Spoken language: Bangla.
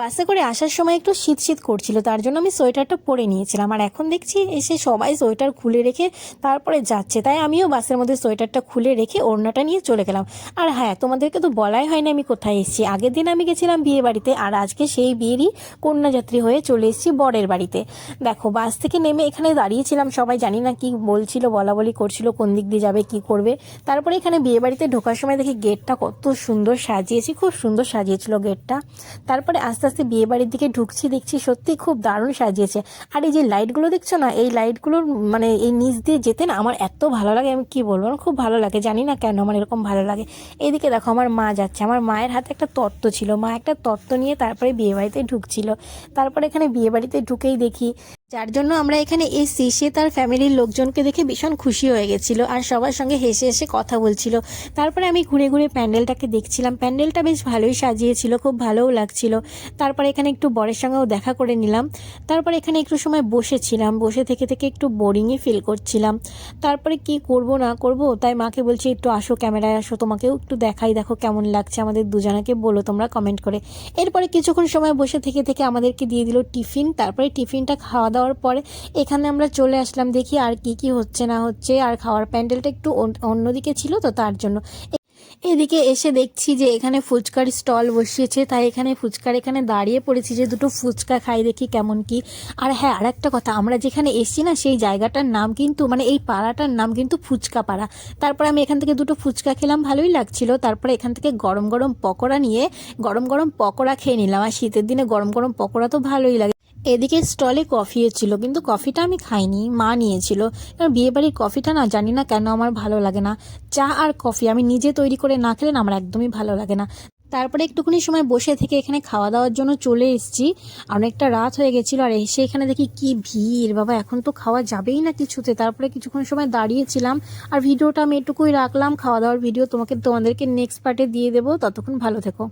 বাসে করে আসার সময় একটু শীত শীত করছিল, তার জন্য আমি সোয়েটারটা পরে নিয়েছিলাম। আর এখন দেখছি এসে সবাই সোয়েটার খুলে রেখে তারপরে যাচ্ছে, তাই আমিও বাসের মধ্যে সোয়েটারটা খুলে রেখে ওড়নাটা নিয়ে চলে গেলাম। আর হ্যাঁ তোমাদেরকে তো বলাই হয়নি আমি কোথায় এসেছি। আগের দিন আমি গেছিলাম বিয়ে বাড়িতে, আর আজকে সেই বিয়েরই কন্যাযাত্রী হয়ে চলে এসেছি বরের বাড়িতে। দেখো, বাস থেকে নেমে এখানে দাঁড়িয়েছিলাম, সবাই জানি না কি বলছিল বলা বলি করছিল, কোন দিক দিয়ে যাবে, কি করবে। তারপরে এখানে বিয়ে বাড়িতে ঢোকার সময় দেখি গেটটা কত সুন্দর সাজিয়েছি, খুব সুন্দর সাজিয়েছিল গেটটা। তারপরে আস্তে আস্তে বিয়ে বাড়ির দিকে ঢুকছি, দেখছি সত্যি খুব দারুণ সাজিয়েছে। আর এই যে লাইটগুলো দেখছ না, এই লাইটগুলোর মানে এই নিচ দিয়ে যেতে না আমার এত ভালো লাগে, আমি কি বলব? আমার খুব ভালো লাগে, জানি না কেন আমার এরকম ভালো লাগে। এদিকে দেখো আমার মা যাচ্ছে, আমার মায়ের হাতে একটা তত্ত্ব ছিল। মা একটা তত্ত্ব নিয়ে তারপরে বিয়ে বাড়িতে ঢুকছিল। তারপরে এখানে বিয়ে বাড়িতে ঢুকেই দেখি যার জন্য আমরা এখানে এসছি। সে তার ফ্যামিলির লোকজনকে দেখে ভীষণ খুশি হয়ে গেছিল আর সবার সঙ্গে হেসে হেসে কথা বলছিল। তারপরে আমি ঘুরে ঘুরে প্যান্ডেলটাকে দেখছিলাম। প্যান্ডেলটা বেশ ভালোই সাজিয়েছিল, খুব ভালোও লাগছিল। তারপরে এখানে একটু বরের সঙ্গেও দেখা করে নিলাম। তারপরে এখানে একটু সময় বসেছিলাম। বসে থেকে থেকে একটু বোরিংই ফিল করছিলাম। তারপরে কি করব, না করব, তাই মাকে বলছি, একটু আসো ক্যামেরায়, আসো তোমাকেও একটু দেখাই, দেখো কেমন লাগছে আমাদের দুজনাকে, বলো তোমরা কমেন্ট করে। এরপরে কিছুক্ষণ সময় বসে থেকে থেকে আমাদেরকে দিয়ে দিল টিফিন। তারপরে টিফিনটা খাওয়া দাওয়ার পরে এখানে আমরা চলে আসলাম, দেখি আর কি কি হচ্ছে না হচ্ছে। আর খাওয়ার প্যান্ডেলটা একটু অন- অন্যদিকে ছিল তো তার জন্য। এদিকে এসে দেখছি যে এখানে ফুচকার স্টল বসিয়েছে, তাই এখানে ফুচকার এখানে দাঁড়িয়ে পড়েছি যে দুটো ফুচকা খাই, দেখি কেমন কি। আর হ্যাঁ আর একটা কথা, আমরা যেখানে এসছি না, সেই জায়গাটার নাম কিন্তু মানে এই পাড়াটার নাম কিন্তু ফুচকা পাড়া। তারপরে আমি এখান থেকে দুটো ফুচকা খেলাম, ভালোই লাগছিল। তারপরে এখান থেকে গরম গরম পকোড়া নিয়ে, গরম গরম পকোড়া খেয়ে নিলাম। আর শীতের দিনে গরম গরম পকোড়া তো ভালোই লাগে। এদিকে স্টলে কফিও ছিল কিন্তু কফিটা আমি খাইনি, মা নিয়েছিল। কারণ বিয়ে বাড়ির কফিটা না, জানি না কেন আমার ভালো লাগে না। চা আর কফি আমি নিজে তৈরি করে না খেলে না আমার একদমই ভালো লাগে না। তারপরে একটুখানি সময় বসে থেকে এখানে খাওয়া দাওয়ার জন্য চলে এসেছি। অনেকটা রাত হয়ে গেছিল আর এসে এখানে দেখি কি ভিড়, বাবা এখন তো খাওয়া যাবেই না কিছুতে। তারপরে কিছুক্ষণ সময় দাঁড়িয়েছিলাম আর ভিডিওটা আমি এটুকুই রাখলাম। খাওয়া দাওয়ার ভিডিও তোমাকে তোমাদেরকে নেক্সট পার্টে দিয়ে দেবো। ততক্ষণ ভালো থেকো।